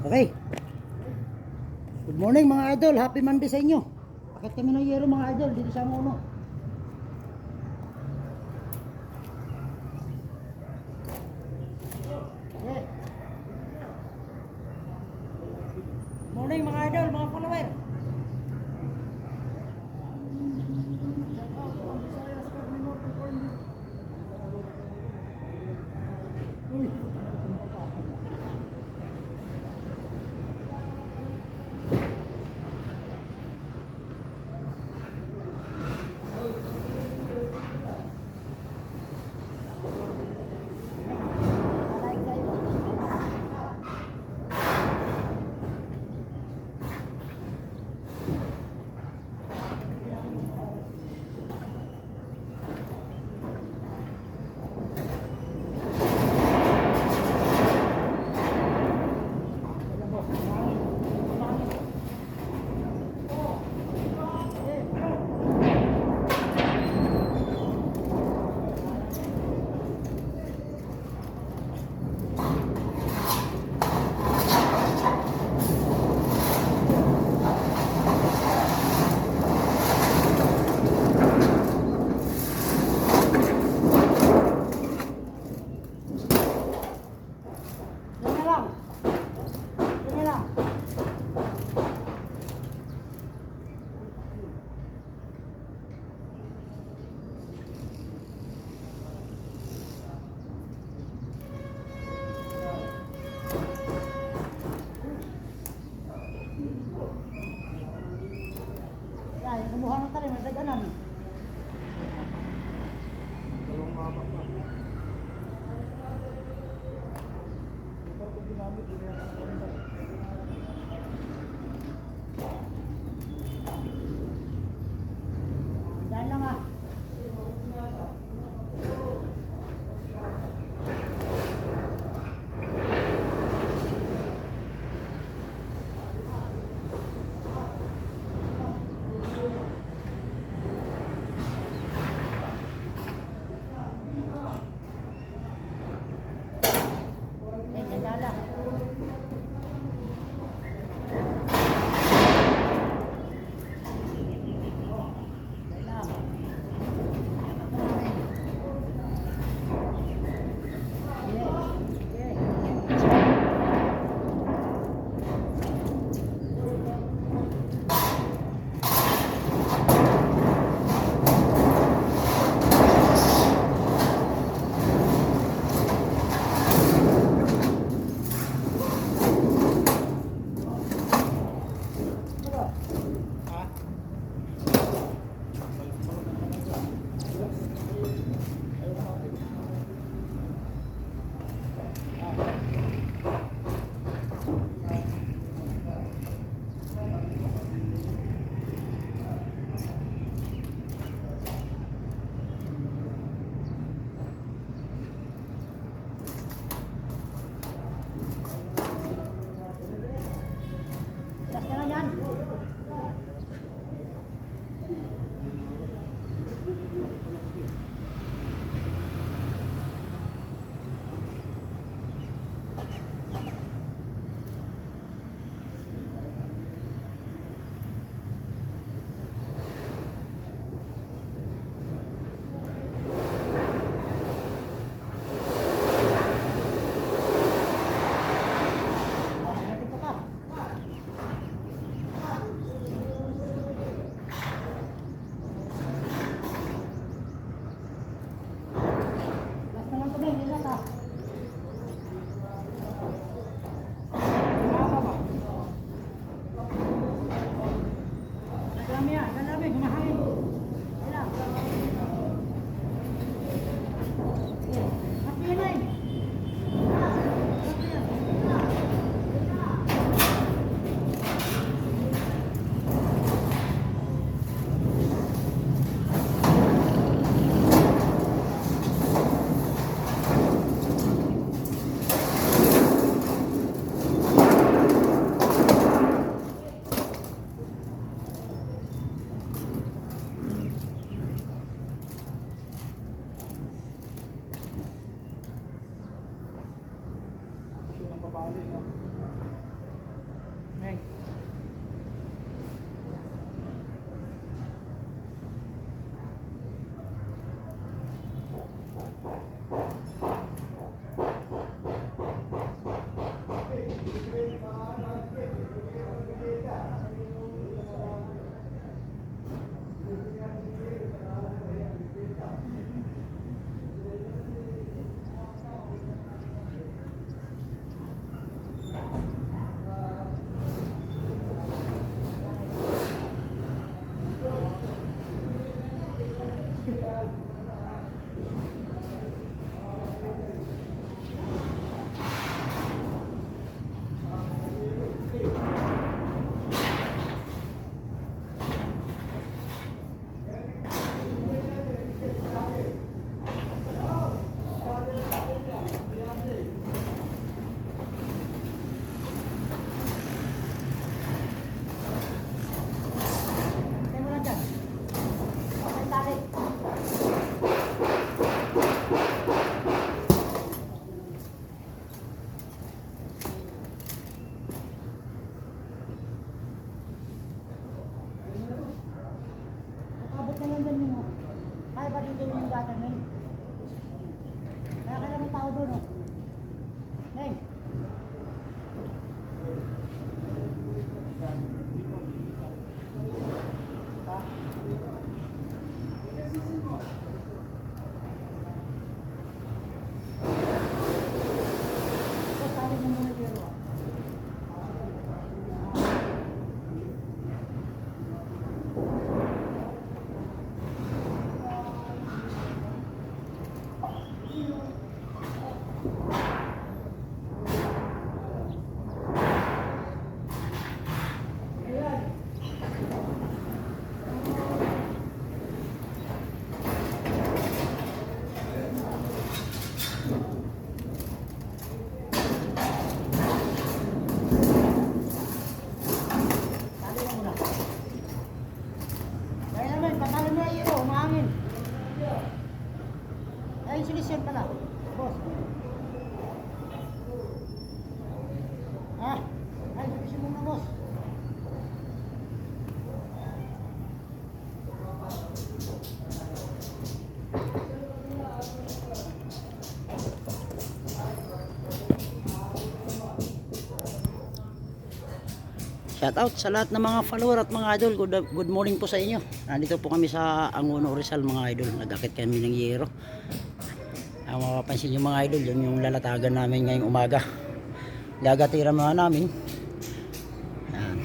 Okay. Good morning mga idol. Happy Monday sa inyo. Akit kami ng yero mga idol dito sa Muno. Shout out sa lahat ng mga follower at mga idol. Good, good morning po sa inyo. Nandito po kami sa Angono Rizal mga idol. Nagakit kami ng yero. Ang mapapansin nyo mga idol, yun yung lalatagan namin ngayong umaga. Gagatiran mga namin. Yan.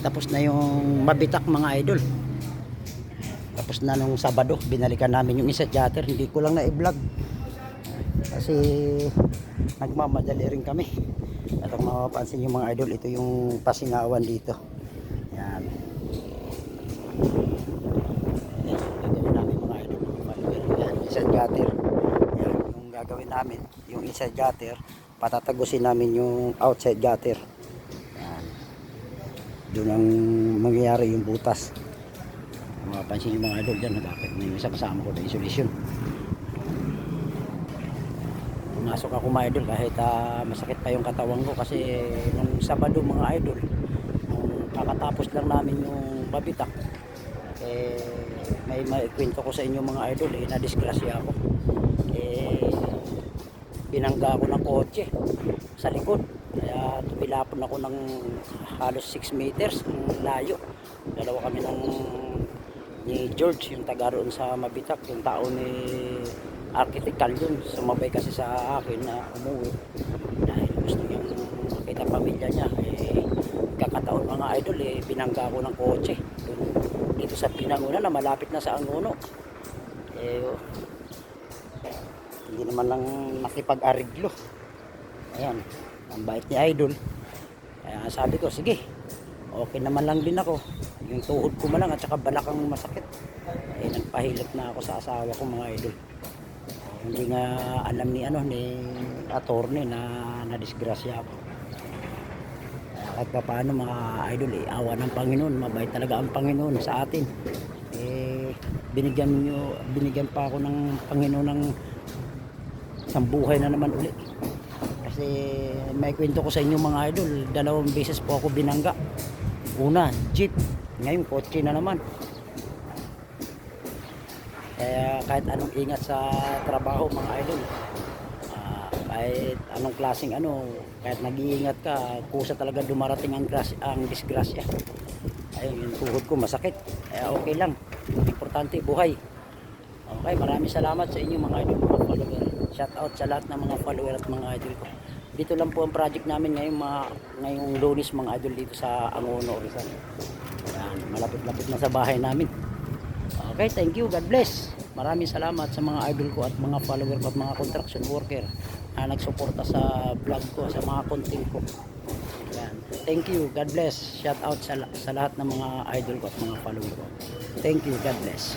Tapos na yung mabitak mga idol. Tapos na nung Sabado, binalikan namin yung isa jatter. Hindi ko lang na-vlog. Kasi nagmamadali rin kami. At kung mapapansin yung mga idol, ito yung pasingawan dito. Yan. Yan, gagawin namin mga idol. Yan, isa jatter. Yan, yung gagawin namin, yung isa jatter, patatagusin namin yung outside jatter. Yan. Doon ang mangyayari yung butas. Kung mapapansin yung mga idol dyan, bakit may isa kasama ko na insulation. Pumasok ako mga idol kahit ah, masakit pa yung katawan ko kasi nung Sabado mga idol, nung kakatapos lang namin yung babitak, eh, may maikwento ko sa inyo mga idol, eh, na-disgrasya ako. Eh, binangga ako ng kotse sa likod. Kaya tumilapon ako ng halos 6 meters ang layo. Dalawa kami ng ni George, yung taga roon sa Mabitak, yung tao ni architectal yun. Sumabay kasi sa akin na umuwi. Dahil gusto niyang makita pamilya niya. Eh, kakataon mga idol, eh, binangga ko ng kotse. Dun, dito sa Pinanguna na malapit na sa Angono. Eh, oh, hindi naman lang nakipag-ariglo. Ayan, ang bait ni Idol. Kaya sabi ko, sige, okay naman lang din ako. Yung tuhod ko man lang at saka balakang masakit. Eh, nagpahilot na ako sa asawa ko mga idol. Hindi nga alam ni ano ni attorney na nadisgrasya ako. Kahit pa paano mga idol eh, awa ng Panginoon, mabait talaga ang Panginoon sa atin. Eh, binigyan niyo, binigyan pa ako ng Panginoon ng isang buhay na naman uli. Kasi may kwento ko sa inyo mga idol, dalawang beses po ako binangga. Una, jeep. Ngayon, kotse na naman. Kaya kahit anong ingat sa trabaho mga idol, ah, kahit anong klaseng ano, kahit nag-iingat ka, kusa talaga dumarating ang, gras- ang disgrasya. Ayun, yung tuhod ko masakit. Kaya okay lang. Importante, buhay. Okay, maraming salamat sa inyo mga idol, mga follower. Shout out sa lahat ng mga follower at mga idol ko. Dito lang po ang project namin ngayong mga ngayong lunis mga idol dito sa Angono Rizal. Malapit-lapit na sa bahay namin. Okay, thank you. God bless. Maraming salamat sa mga idol ko at mga follower ko at mga construction worker na nagsuporta sa vlog ko, sa mga content ko. Yan. Thank you. God bless. Shout out sa, sa lahat ng mga idol ko at mga follower ko. Thank you. God bless.